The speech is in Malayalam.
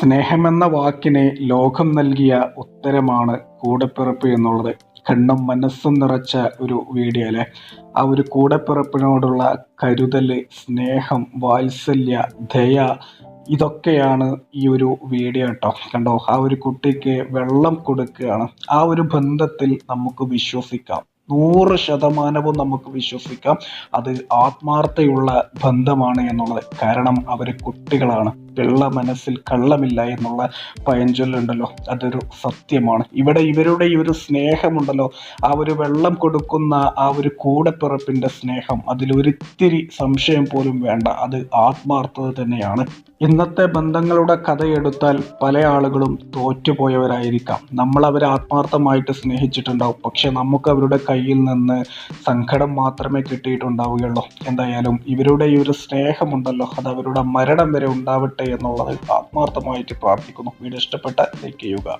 സ്നേഹമെന്ന വാക്കിന് ലോകം നൽകിയ ഉത്തരമാണ് കൂടെപ്പിറപ്പ് എന്നുള്ളത്. കണ്ണും മനസ്സും നിറച്ച ഒരു വീഡിയോ അല്ലേ? ആ ഒരു കൂടെപ്പിറപ്പിനോടുള്ള കരുതൽ സ്നേഹം വാത്സല്യ ദയ ഇതൊക്കെയാണ് ഈ ഒരു വീഡിയോ കേട്ടോ. കണ്ടോ? ആ ഒരു കുട്ടിക്ക് വെള്ളം കൊടുക്കുകയാണ്. ആ ഒരു ബന്ധത്തിൽ നമുക്ക് വിശ്വസിക്കാം. നൂറ് ശതമാനവും നമുക്ക് വിശ്വസിക്കാം. അത് ആത്മാർത്ഥയുള്ള ബന്ധമാണ് എന്നുള്ളത്. കാരണം അവർ കുട്ടികളാണ്. വെള്ള മനസ്സിൽ കള്ളമില്ല എന്നുള്ള പഴഞ്ചൊല്ലുണ്ടല്ലോ അതൊരു സത്യമാണ്. ഇവിടെ ഇവരുടെ ഈ ഒരു സ്നേഹമുണ്ടല്ലോ. ആ ഒരു വെള്ളം കൊടുക്കുന്ന ആ ഒരു കൂടപ്പിറപ്പിന്റെ സ്നേഹം അതിലൊരിത്തിരി സംശയം പോലും വേണ്ട. അത് ആത്മാർത്ഥത തന്നെയാണ്. ഇന്നത്തെ ബന്ധങ്ങളുടെ കഥയെടുത്താൽ പല ആളുകളും തോറ്റുപോയവരായിരിക്കാം. നമ്മൾ അവരെ ആത്മാർത്ഥമായിട്ട് സ്നേഹിച്ചിട്ടുണ്ടാവും. പക്ഷെ നമുക്ക് അവരുടെ കയ്യിൽ നിന്ന് സങ്കടം മാത്രമേ കിട്ടിയിട്ടുണ്ടാവുകയുള്ളൂ. എന്തായാലും ഇവരുടെ ഈ ഒരു സ്നേഹമുണ്ടല്ലോ. അത് അവരുടെ മരണം വരെ ഉണ്ടാവട്ടെ എന്നുള്ളത് ആത്മാർത്ഥമായിട്ട് പ്രാർത്ഥിക്കുന്നു. വീഡിയോ ഇഷ്ടപ്പെട്ട ലൈക്ക് ചെയ്യുക.